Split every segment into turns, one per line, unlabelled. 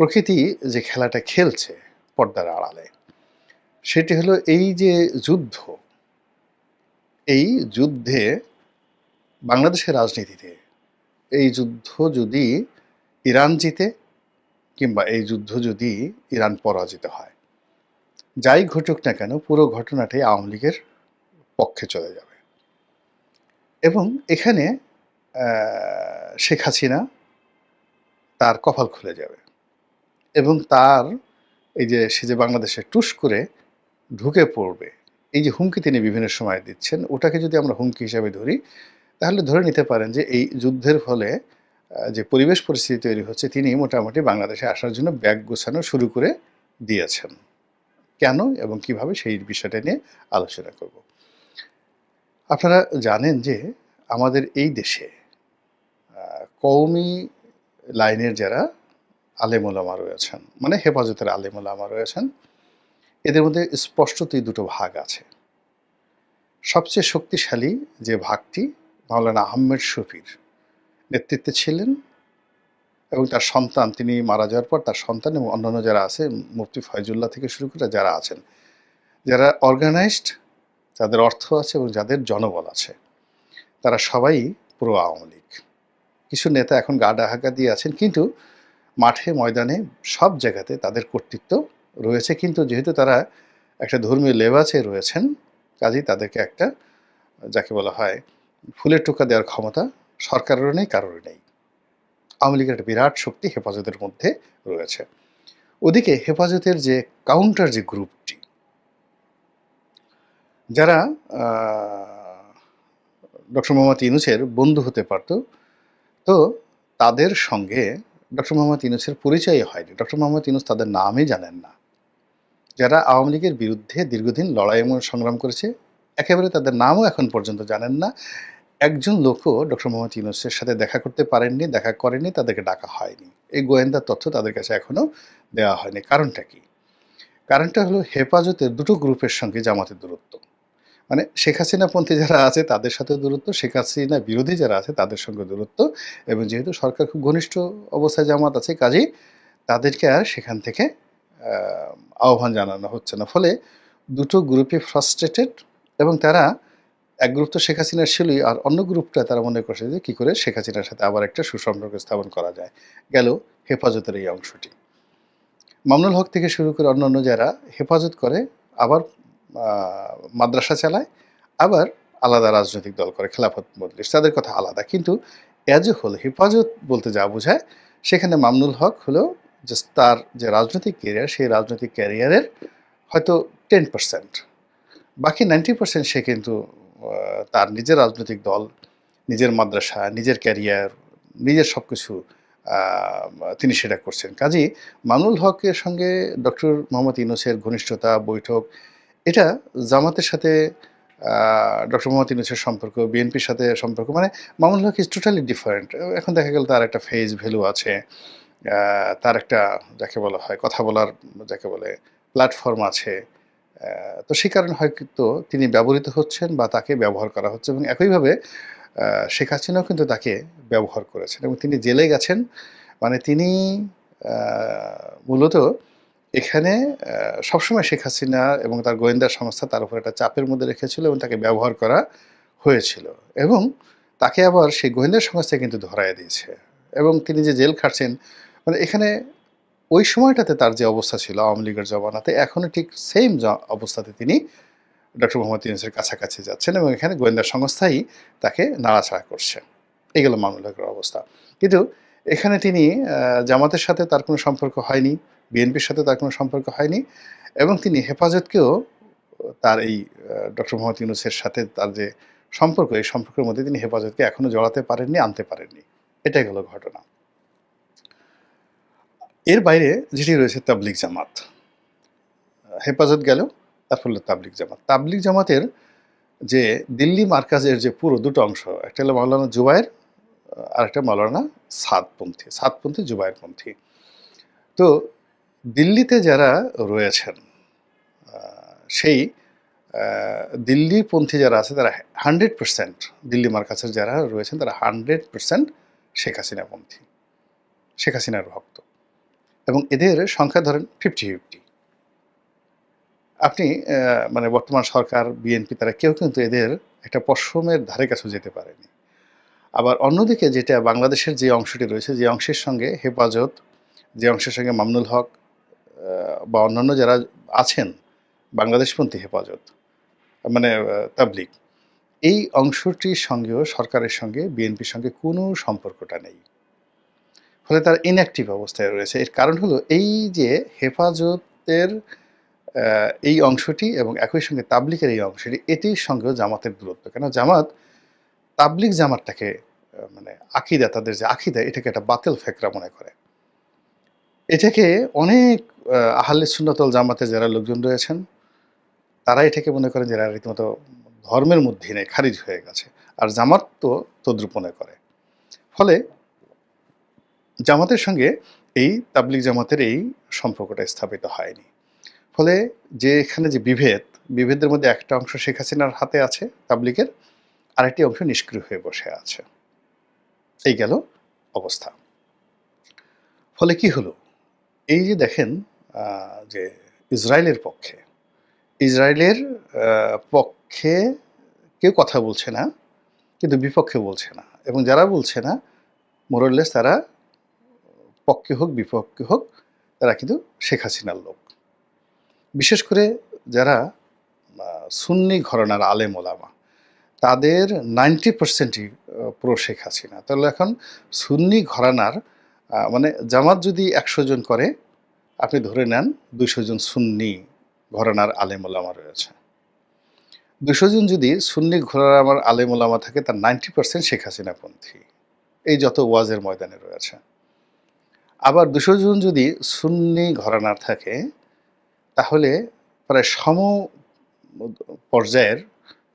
প্রকৃতি যে খেলাটা খেলছে পর্দার আড়ালে, সেটি হলো এই যে যুদ্ধ, এই যুদ্ধে বাংলাদেশের রাজনীতিতে এই যুদ্ধ যদি ইরান জিতে কিংবা এই যুদ্ধ যদি ইরান পরাজিত হয়, যাই ঘটুক না কেন পুরো ঘটনাটাই আওয়ামী লীগের পক্ষে চলে যাবে। এবং এখানে শেখ হাসিনা তার কপাল খুলে যাবে। এবং তার এই যে সে যে বাংলাদেশে টুস করে ঢুকে পড়বে, এই যে হুমকি তিনি বিভিন্ন সময় দিচ্ছেন, ওটাকে যদি আমরা হুমকি হিসাবে ধরি, তাহলে ধরে নিতে পারেন যে এই যুদ্ধের ফলে যে পরিবেশ পরিস্থিতি তৈরি হচ্ছে, তিনি মোটামুটি বাংলাদেশে আসার জন্য ব্যাগ গোছানো শুরু করে দিয়েছেন। কেন এবং কীভাবে সেই বিষয়টা নিয়ে আলোচনা করব। আপনারা জানেন যে আমাদের এই দেশে কওমি লাইনের যারা আলেমুলামা রয়েছেন মানে হেফাজতের আলেমুলামা রয়েছেন। এদের মধ্যে স্পষ্টতই দুটো ভাগ আছে। সবচেয়ে শক্তিশালী যে ভাগটি মাওলানা আহমেদ শফির নেতৃত্বে ছিলেন এবং তার সন্তান, তিনি মারা যাওয়ার পর তার সন্তান এবং অন্যান্য যারা আছে, মুফতি ফয়জুল্লাহ থেকে শুরু করে যারা আছেন, যারা অর্গানাইজড যাদের অর্থ আছে এবং যাদের জনবল আছে, তারা সবাই পুরো আওয়ামী লীগ। কিছু নেতা এখন গা ডাহাকা দিয়ে আছেন, কিন্তু মাঠে, ময়দানে সব জায়গাতে তাদের কর্তৃত্ব রয়েছে। কিন্তু যেহেতু তারা একটা ধর্মীয় লেবাসে রয়েছেন, কাজেই তাদেরকে একটা, যাকে বলা হয়, ফুলের টোকা দেওয়ার ক্ষমতা সরকারেরও নেই, কারোর নেই। আওয়ামী লীগের একটা বিরাট শক্তি হেফাজতের মধ্যে রয়েছে। ওদিকে হেফাজতের যে কাউন্টার যে গ্রুপটি যারা ডক্টর মোহাম্মদ ইউনুসের বন্ধু হতে পারত, তো তাদের সঙ্গে ডক্টর মোহাম্মদ ইউনুসের পরিচয় হয়নি। ডক্টর মোহাম্মদ ইউনুস তাদের নামই জানেন না। যারা আওয়ামী লীগের বিরুদ্ধে দীর্ঘদিন লড়াই এবং সংগ্রাম করেছে, একেবারে তাদের নামও এখন পর্যন্ত জানেন না। একজন লোকও ডক্টর মোহাম্মদ ইউনুসের সাথে দেখা করতে পারেননি, দেখা করেনি তাদেরকে ডাকা হয়নি। এই গোয়েন্দা তথ্য তাদের কাছে এখনও দেওয়া হয়নি। কারণটা কি? কারণটা হলো হেফাজতের দুটো গ্রুপের সঙ্গে জামাতের দূরত্ব। মানে শেখ হাসিনাপন্থী যারা আছে, তাদের সাথে দূরত্ব, শেখ হাসিনা বিরোধী যারা আছে, তাদের সঙ্গে দূরত্ব এবং যেহেতু সরকার খুব ঘনিষ্ঠ অবস্থায় জামাত আছে কাজেই তাদেরকে আর সেখান থেকে আহ্বান জানানো হচ্ছে না। ফলে দুটো গ্রুপে ফ্রাস্ট্রেটেড এবং তারা এক গ্রুপ তো শেখ হাসিনার ছিলই আর অন্য গ্রুপটা তারা মনে করছে যে কী করে শেখ হাসিনার সাথে আবার একটা সুসম্পর্ক স্থাপন করা যায়। গেল হেফাজতের এই অংশটি। মামনুল হক থেকে শুরু করে অন্যান্য যারা হেফাজত করে, আবার মাদ্রাসা চালায়, আবার আলাদা রাজনৈতিক দল করে, খেলাফত মজলিস, তাদের কথা আলাদা। কিন্তু এজ এ হোল হেফাজত বলতে যা বোঝায়, সেখানে মামনুল হক হলো যে তার যে রাজনৈতিক ক্যারিয়ার সেই রাজনৈতিক ক্যারিয়ারের হয়তো টেন পার্সেন্ট বাকি নাইনটি পার্সেন্ট সে কিন্তু তার নিজের রাজনৈতিক দল, নিজের মাদ্রাসা, নিজের ক্যারিয়ার নিজের সব কিছু তিনি সেটা করছেন। কাজী মামুনুল হকের সঙ্গে ডক্টর মোহাম্মদ ইউনুসের ঘনিষ্ঠতা, বৈঠক এটা জামাতের সাথে ডক্টর মোহাম্মদ ইউনুসের সম্পর্ক, বিএনপির সাথে সম্পর্ক মানে Mamunul Haque is totally different এখন দেখা গেল তার একটা ফেজ ভ্যালু আছে তার একটা যাকে বলা হয়, কথা বলার যাকে বলে প্ল্যাটফর্ম আছে। তো সেই কারণে হয়তো তিনি ব্যবহৃত হচ্ছেন বা তাকে ব্যবহার করা হচ্ছে এবং একইভাবে শেখ হাসিনাও কিন্তু তাকে ব্যবহার করেছেন এবং তিনি জেলে গেছেন। মানে তিনি মূলত এখানে সবসময় শেখ হাসিনা এবং তার গোয়েন্দা সংস্থা তার উপর একটা চাপের মধ্যে রেখেছিল এবং তাকে ব্যবহার করা হয়েছিল এবং তাকে আবার সেই গোয়েন্দা সংস্থা কিন্তু ধরায় দিয়েছে এবং তিনি যে জেল খাটছেন মানে এখানে ওই সময়টাতে তার যে অবস্থা ছিল আওয়ামী লীগের জমানাতে এখনও ঠিক সেম অবস্থাতে তিনি ডক্টর মোহাম্মদ ইউনুসের কাছাকাছি যাচ্ছেন এবং এখানে গোয়েন্দা সংস্থাই তাকে নাড়াচাড়া করছে। এগুলো মামুল হকের অবস্থা। কিন্তু এখানে তিনি জামাতের সাথে তার কোনো সম্পর্ক হয়নি। বিএনপির সাথে তার কোনো সম্পর্ক হয়নি এবং তিনি হেফাজতকেও তার এই ডক্টর মোহাম্মদ ইউনুসের সাথে তার যে সম্পর্ক, এই সম্পর্কের মধ্যে তিনি হেফাজতকে এখনও জড়াতে পারেননি, আনতে পারেননি। এটাই হলো ঘটনা। এর বাইরে যেটি রয়েছে তাবলিক জামাত। হেফাজত গেল তারপর হলো তাবলিক জামাত। তাবলিক জামাতের যে দিল্লি মার্কাজের যে পুরো দুটো অংশ, একটা হলো মাওলানা জুবায়ের আর একটা মাওলানা সাদপন্থী সাদপন্থী জুবায়েরপন্থী তো দিল্লিতে যারা রয়েছেন সেই দিল্লিপন্থী যারা আছে, তারা হান্ড্রেড পার্সেন্ট দিল্লি মার্কাজের যারা রয়েছেন, তারা হান্ড্রেড পার্সেন্ট শেখ হাসিনাপন্থী শেখ হাসিনার ভক্ত। এবং এদের সংখ্যা ধরেন ফিফটি ফিফটি। আপনি মানে বর্তমান সরকার, বিএনপি, তারা কেউ কিন্তু এদের একটা পশ্রমের ধারে কাছে যেতে পারেনি। আবার অন্যদিকে যেটা বাংলাদেশের যে অংশটি রয়েছে, যে অংশের সঙ্গে হেফাজত, যে অংশের সঙ্গে মামনুল হক বা অন্যান্য যারা আছেন বাংলাদেশপন্থী হেফাজত মানে আহ, তাবলিগ এই অংশটির সঙ্গেও সরকারের সঙ্গে বিএনপির সঙ্গে কোনো সম্পর্কটা নেই। ফলে তার ইনঅ্যাক্টিভ অবস্থায় রয়েছে। এর কারণ হলো এই যে হেফাজতের এই অংশটি এবং একই সঙ্গে তাবলিকের এই অংশটি এটির সঙ্গেও জামাতের দূরত্ব। কেন? জামাত তাবলিক জামাতটাকে মানে আকিদা তাদের যে আকিদা এটাকে একটা বাতিল ফেকরা মনে করে। এটাকে অনেক আহলে সুন্নতল জামাতে যারা লোকজন রয়েছেন, তারা এটাকে মনে করেন যারা রীতিমতো ধর্মের মধ্যে নেই খারিজ হয়ে গেছে। আর জামাত তো তদ্রুপ মনে করে। ফলে জামাতের সঙ্গে এই তাবলিক জামাতের এই সম্পর্কটা স্থাপিত হয়নি। ফলে যে এখানে যে বিভেদ, বিভেদের মধ্যে একটা অংশ শেখ হাসিনার হাতে আছে তাবলিকের আরেকটি অংশ নিষ্ক্রিয় হয়ে বসে আছে। এই গেল অবস্থা। ফলে কি হলো? এই যে দেখেন যে ইসরায়েলের পক্ষে ইসরায়েলের পক্ষে কেউ কথা বলছে না, কিন্তু বিপক্ষে বলছে না। এবং যারা বলছে না মোরলেস তারা পক্ষে হোক, বিপক্ষে হোক, তারা কিন্তু শেখ হাসিনার লোক। বিশেষ করে যারা সুন্নি ঘরানার আলেম ওলামা, তাদের নাইনটি পার্সেন্টই প্রো শেখ হাসিনা। তাহলে এখন সুন্নি ঘরানার মানে জামাত যদি একশো জন করে, আপনি ধরে নেন দুশো জন সুন্নি ঘরানার আলেম ওলামা রয়েছে। দুশো জন যদি সুন্নি ঘরানার আলেম ওলামা থাকে, তার নাইনটি পার্সেন্ট শেখ হাসিনাপন্থী এই যত ওয়াজের ময়দানে রয়েছে। আবার দুশো জন যদি সুন্নি ঘরানার থাকে, তাহলে প্রায় সম পর্যায়ের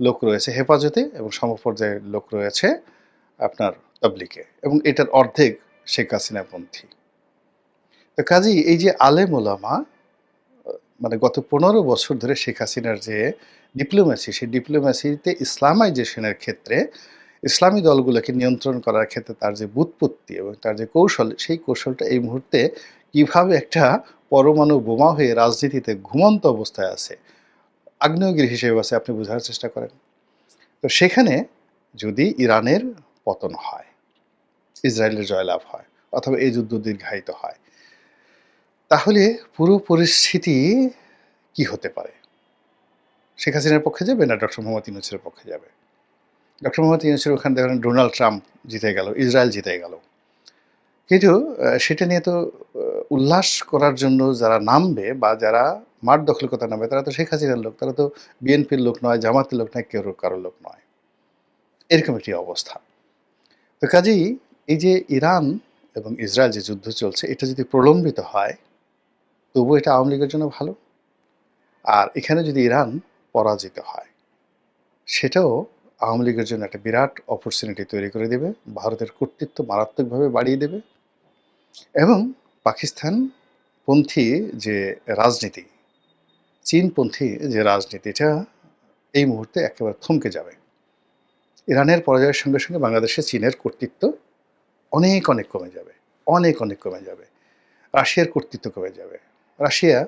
লোক রয়েছে হেফাজতে এবং সম পর্যায়ের লোক রয়েছে আপনার তবলিকে এবং এটার অর্ধেক শেখ হাসিনাপন্থী তো কাজেই এই যে আলেম ওলামা মানে গত পনেরো বছর ধরে শেখ হাসিনার যে ডিপ্লোম্যাসি সেই ডিপ্লোম্যাসিতে ইসলামাইজেশনের ক্ষেত্রে ইসলামী দলগুলোকে নিয়ন্ত্রণ করার ক্ষেত্রে তার যে বুৎপত্তি এবং তার যে কৌশল, সেই কৌশলটা এই মুহূর্তে কীভাবে একটা পরমাণু বোমা হয়ে রাজনীতিতে ঘুমন্ত অবস্থায় আছে, আগ্নেয়গিরি হিসেবে আছে, আপনি বোঝার চেষ্টা করেন। তো সেখানে যদি ইরানের পতন হয় ইসরায়েলের জয়লাভ হয় অথবা এই যুদ্ধ দীর্ঘায়িত হয়। তাহলে পুরো পরিস্থিতি কি হতে পারে? শেখ হাসিনার পক্ষে যাবে না ডক্টর মোহাম্মদ ইউনুসের পক্ষে যাবে? ডক্টর মোহাম্মদ ইউনুসের ওখানে দেখেন ডোনাল্ড ট্রাম্প জিতে গেল, ইসরায়েল জিতে গেল। কিন্তু সেটা নিয়ে তো উল্লাস করার জন্য যারা নামবে বা যারা মাঠ দখল করতে নামবে, তারা তো শেখ হাসিনার লোক, তারা তো বিএনপির লোক নয়, জামাতের লোক নয়, কেউ কারোর লোক নয়। এরকম একটি অবস্থা। তো কাজেই এই যে ইরান এবং ইসরায়েল যে যুদ্ধ চলছে, এটা যদি প্রলম্বিত হয়, তবুও এটা আওয়ামী লীগের জন্য ভালো। আর এখানে যদি ইরান পরাজিত হয়, সেটাও আওয়ামী লীগের জন্য একটা বিরাট অপরচুনিটি তৈরি করে দেবে, ভারতের কর্তৃত্ব মারাত্মকভাবে বাড়িয়ে দেবে। এবং পাকিস্তান পন্থী যে রাজনীতি, চীনপন্থী যে রাজনীতি, এটা এই মুহূর্তে একেবারে থমকে যাবে। ইরানের পরাজয়ের সঙ্গে সঙ্গে বাংলাদেশে চীনের কর্তৃত্ব অনেক অনেক কমে যাবে, অনেক অনেক কমে যাবে। রাশিয়ার কর্তৃত্ব কমে যাবে। রাশিয়া,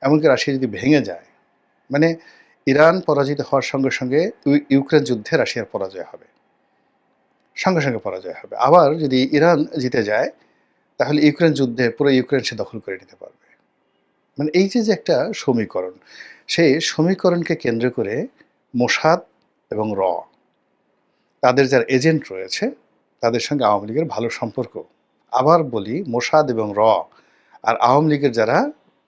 এমনকি রাশিয়া যদি ভেঙে যায় মানে ইরান পরাজিত হওয়ার সঙ্গে সঙ্গে ইউ- ইউক্রেন যুদ্ধে রাশিয়ার পরাজয় হবে। সঙ্গে সঙ্গে পরাজয় হবে। আবার যদি ইরান জিতে যায়, তাহলে ইউক্রেন যুদ্ধে পুরো ইউক্রেন সে দখল করে নিতে পারবে। মানে এই যে যে একটা সমীকরণ, সেই সমীকরণকে কেন্দ্র করে মোসাদ এবং র, তাদের যারা এজেন্ট রয়েছে তাদের সঙ্গে আওয়ামী লীগের ভালো সম্পর্ক। আবার বলি মোসাদ এবং র আর আওয়ামী লীগের যারা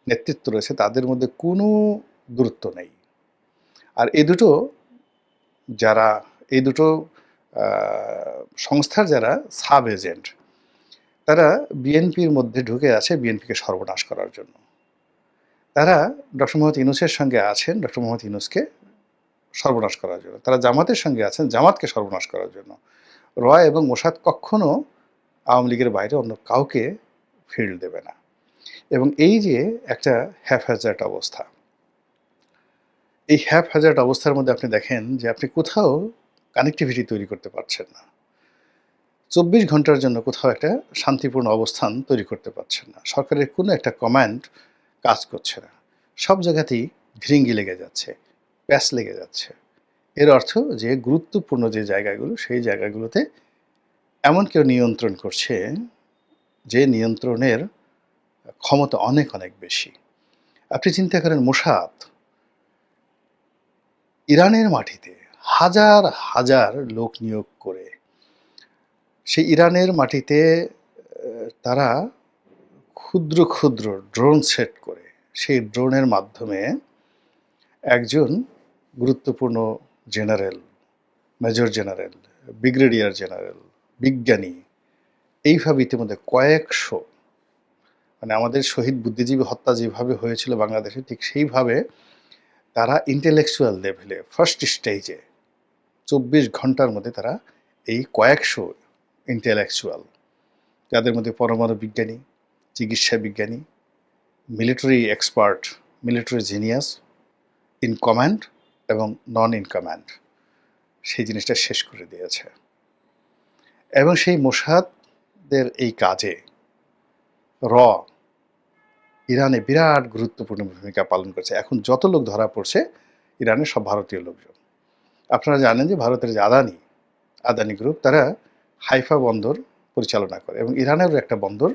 নেতৃত্ব রয়েছে, তাদের মধ্যে কোনো দূরত্ব নেই। আর এই দুটো যারা, এই দুটো সংস্থার যারা সাব এজেন্ট তারা বিএনপির মধ্যে ঢুকে আছে বিএনপিকে সর্বনাশ করার জন্য। তারা ডক্টর মোহাম্মদ ইনুসের সঙ্গে আছেন, ডক্টর মোহাম্মদ ইনুসকে সর্বনাশ করার জন্য। তারা জামাতের সঙ্গে আছেন, জামাতকে সর্বনাশ করার জন্য। রয় এবং মোসাদ কখনো আওয়ামী লীগের বাইরে অন্য কাউকে ফিল্ড দেবে না। এবং এই যে একটা হ্যাফ হ্যাজার্ট অবস্থা, এই হ্যাপ হ্যাজার্ট অবস্থার মধ্যে আপনি দেখেন যে আপনি কোথাও কানেক্টিভিটি তৈরি করতে পারছেন না। চব্বিশ ঘণ্টার জন্য কোথাও একটা শান্তিপূর্ণ অবস্থান তৈরি করতে পারছেন না। সরকারের কোনো একটা কমান্ড কাজ করছে না। সব জায়গাতেই ঘৃঙ্গি লেগে যাচ্ছে প্যাস লেগে যাচ্ছে। এর অর্থ যে গুরুত্বপূর্ণ যে জায়গাগুলো, সেই জায়গাগুলোতে এমন কেউ নিয়ন্ত্রণ করছে যে নিয়ন্ত্রণের ক্ষমতা অনেক অনেক বেশি। আপনি চিন্তা করেন মোসাদ, ইরানের মাটিতে হাজার হাজার লোক নিয়োগ করে সেই ইরানের মাটিতে তারা ক্ষুদ্র ক্ষুদ্র ড্রোন সেট করে সেই ড্রোনের মাধ্যমে একজন গুরুত্বপূর্ণ general, major general, brigadier general, বিজ্ঞানী, এইভাবে ইতিমধ্যে কয়েকশো মানে আমাদের শহীদ বুদ্ধিজীবী হত্যা যেভাবে হয়েছিল বাংলাদেশে, ঠিক সেইভাবে তারা ইন্টেলেকচুয়াল লেভেলে ফার্স্ট স্টেজে চব্বিশ ঘণ্টার মধ্যে তারা এই কয়েকশো ইন্টেলেকচুয়াল যাদের মধ্যে পরমাণু বিজ্ঞানী, চিকিৎসা বিজ্ঞানী military expert military genius in command এবং নন ইন সেই জিনিসটা শেষ করে দিয়েছে। এবং সেই মোসাদদের এই কাজে র ইরানে বিরাট গুরুত্বপূর্ণ ভূমিকা পালন করছে। এখন যত লোক ধরা পড়ছে ইরানের সব ভারতীয় লোকজন। আপনারা জানেন যে ভারতের যে আদানি আদানি গ্রুপ তারা হাইফা বন্দর পরিচালনা করে এবং ইরানেরও একটা বন্দর